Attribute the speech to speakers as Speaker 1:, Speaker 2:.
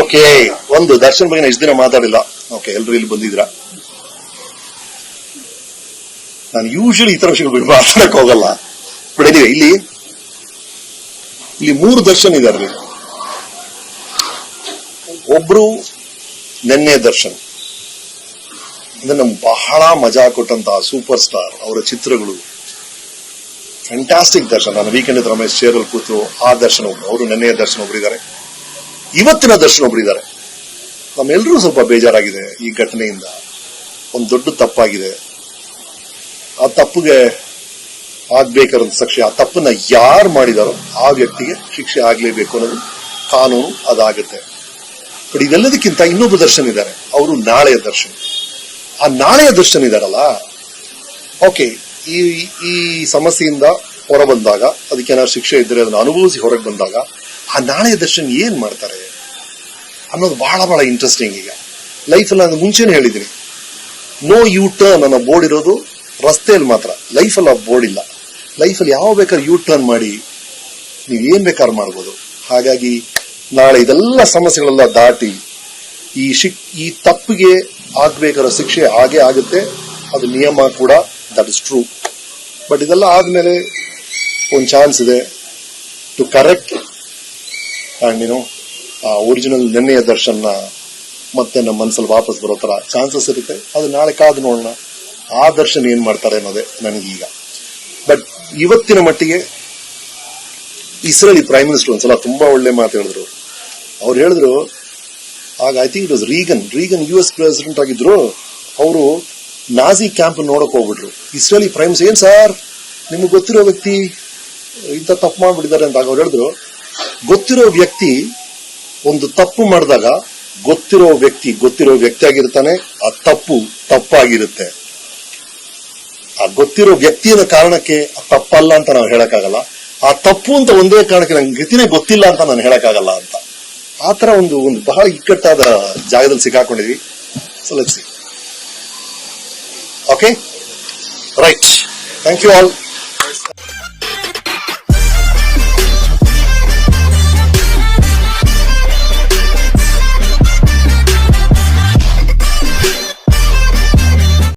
Speaker 1: Okay ಒಂದು ದರ್ಶನ್ ಬಗ್ಗೆ ಇಷ್ಟು ದಿನ ಮಾತಾಡಿಲ್ಲ. ಓಕೆ ಎಲ್ರು ಇಲ್ಲಿ ಬಂದಿದ್ರ ನಾನು ಯೂಶಲಿ ಈ ತರ ಬಿಟ್ಟು ಮಾತಾಡಕ್ ಹೋಗಲ್ಲ. ಬಟ್ ಇಲ್ಲಿ ಇಲ್ಲಿ ಮೂರು ದರ್ಶನ್ ಇದಾರೆ ಒಬ್ರು ನೆನ್ನೆ ದರ್ಶನ್. ಅಂದ್ರೆ ನಮ್ಗೆ ಬಹಳ ಮಜಾ ಕೊಟ್ಟಂತ ಸೂಪರ್ ಸ್ಟಾರ್ ಅವರ ಚಿತ್ರಗಳು. ಫ್ಯಾಂಟಾಸ್ಟಿಕ್ ದರ್ಶನ್. ನಾನು ವೀಕೆಂಡ್ ರಮೇಶ್ ಚೇರಲ್ಲಿ ಕೂತು ಆ ದರ್ಶನ ಒಬ್ರು, ಅವರು ನೆನ್ನೆಯ ದರ್ಶನ ಒಬ್ರು ಇದ್ದಾರೆ. ಇವತ್ತಿನ ದರ್ಶನ ಒಬ್ರು ಇದ್ದಾರೆ. ನಮ್ಮೆಲ್ಲರೂ ಸ್ವಲ್ಪ ಬೇಜಾರಾಗಿದೆ ಈ ಘಟನೆಯಿಂದ. ಒಂದು ದೊಡ್ಡ ತಪ್ಪಾಗಿದೆ. ಆ ತಪ್ಪಿಗೆ ಆಗ್ಬೇಕಾದ ಶಿಕ್ಷೆ ಆ ತಪ್ಪನ್ನ ಯಾರು ಮಾಡಿದಾರೋ ಆ ವ್ಯಕ್ತಿಗೆ ಶಿಕ್ಷೆ ಆಗ್ಲೇಬೇಕು ಅನ್ನೋದು ಕಾನೂನು ಅದಾಗುತ್ತೆ. ಬಟ್ ಇದೆಲ್ಲದಕ್ಕಿಂತ ಇನ್ನೊಬ್ಬ ದರ್ಶನ್ ಇದ್ದಾರೆ. ಅವರು ನಾಳೆಯ ದರ್ಶನ್. ಆ ನಾಳೆಯ ದರ್ಶನ್ ಇದಾರಲ್ಲ ಓಕೆ, ಈ ಈ ಸಮಸ್ಯೆಯಿಂದ ಹೊರ ಬಂದಾಗ ಅದಕ್ಕೆ ಏನಾದ್ರು ಶಿಕ್ಷೆ ಇದ್ರೆ ಅದನ್ನು ಅನುಭವಿಸಿ ಹೊರಗೆ ಬಂದಾಗ ಆ ನಾಳೆಯ ದರ್ಶನ್ ಏನ್ ಮಾಡ್ತಾರೆ? ಅನ್ನೋದು ಬಹಳ ಬಹಳ ಇಂಟ್ರೆಸ್ಟಿಂಗ್ ಈಗ. ಲೈಫಲ್ಲಿ ನಾನು ಮುಂಚೆನೆ ಹೇಳಿದ್ದೀನಿ. ನೋ ಯು ಟರ್ನ್ ಅನ್ನೋ ಬೋರ್ಡ್ ಇರೋದು ರಸ್ತೆಯಲ್ಲಿ ಮಾತ್ರ. ಲೈಫಲ್ಲಿ ಆ ಬೋರ್ಡ್ ಇಲ್ಲ. ಲೈಫಲ್ಲಿ ಯಾವ ಬೇಕಾದ್ರೆ ಯು ಟರ್ನ್ ಮಾಡಿ ನೀವು ಏನ್ ಬೇಕಾದ್ರೂ ಮಾಡ್ಬೋದು. ಹಾಗಾಗಿ ನಾಳೆ ಇದೆಲ್ಲ ಸಮಸ್ಯೆಗಳೆಲ್ಲ ದಾಟಿ ಈ ಶಿಕ್, ಈ ತಪ್ಪಿಗೆ ಆಗ್ಬೇಕಾದ ಶಿಕ್ಷೆ ಹಾಗೆ ಆಗುತ್ತೆ. ಅದು ನಿಯಮ ಕೂಡ. ದಟ್ ಇಸ್ ಟ್ರೂ ಬಟ್ ಇದೆಲ್ಲ ಆದ್ಮೇಲೆ ಒಂದು ಚಾನ್ಸ್ ಇದೆ ಟು ಕರೆಕ್ಟ್ ಅಂಡ್ ಏನು ಆ ಒರಿಜಿನಲ್ ನೆನ್ನೆಯ ದರ್ಶನ ಮತ್ತೆ ನಮ್ಮ ಮನಸ್ಸಲ್ಲಿ ವಾಪಸ್ ಬರೋ ತರ ಚಾನ್ಸಸ್ ಇರುತ್ತೆ. ಅದು ನಾಳೆ ಕಾದು ನೋಡೋಣ. ಆ ದರ್ಶನ ಏನ್ ಮಾಡ್ತಾರೆ ಅನ್ನೋದೇ ನನಗೀಗ. ಬಟ್ ಇವತ್ತಿನ ಮಟ್ಟಿಗೆ ಇಸ್ರೇಲಿ ಪ್ರೈಮ್ ಮಿನಿಸ್ಟರ್ ಒಂದ್ಸಲ ತುಂಬಾ ಒಳ್ಳೆ ಮಾತು ಹೇಳಿದ್ರು. ಅವ್ರು ಹೇಳಿದ್ರು, ಆಗ I think it was Reagan Reagan U S president ಆಗಿದ್ರು, ಅವರು ನಾಜಿ ಕ್ಯಾಂಪ್ ನೋಡಕ್ ಹೋಗ್ಬಿಟ್ರು. ಇಸ್ರೇಲಿ ಪ್ರೈಮ್ ಏನ್ ಸರ್ ನಿಮ್ಗೆ ಗೊತ್ತಿರೋ ವ್ಯಕ್ತಿ, ಇಂಥ ತಪ್ಪು ಮಾಡ್ಬಿಟ್ಟಿದ್ದಾರೆ ಅಂತ ಅವ್ರು ಹೇಳಿದ್ರು. ಗೊತ್ತಿರೋ ವ್ಯಕ್ತಿ ಒಂದು ತಪ್ಪು ಮಾಡಿದಾಗ ಗೊತ್ತಿರೋ ವ್ಯಕ್ತಿ ಗೊತ್ತಿರೋ ವ್ಯಕ್ತಿ ಆಗಿರ್ತಾನೆ, ಆ ತಪ್ಪು ತಪ್ಪಾಗಿರುತ್ತೆ. ಆ ಗೊತ್ತಿರೋ ವ್ಯಕ್ತಿಯ ಕಾರಣಕ್ಕೆ ತಪ್ಪಲ್ಲ ಅಂತ ನಾವು ಹೇಳಕ್ಕಾಗಲ್ಲ. ಆ ತಪ್ಪು ಅಂತ ಒಂದೇ ಕಾರಣಕ್ಕೆ ನಂಗೆ ಗತಿನೇ ಗೊತ್ತಿಲ್ಲ ಅಂತ ನಾನು ಹೇಳಕ್ಕಾಗಲ್ಲ ಅಂತ. ಆ ತರ ಒಂದು ಒಂದು ಬಹಳ ಇಕ್ಕಟ್ಟಾದ ಜಾಗದಲ್ಲಿ ಸಿಕ್ಕಾಕೊಂಡಿದ್ವಿ. So okay right thank you all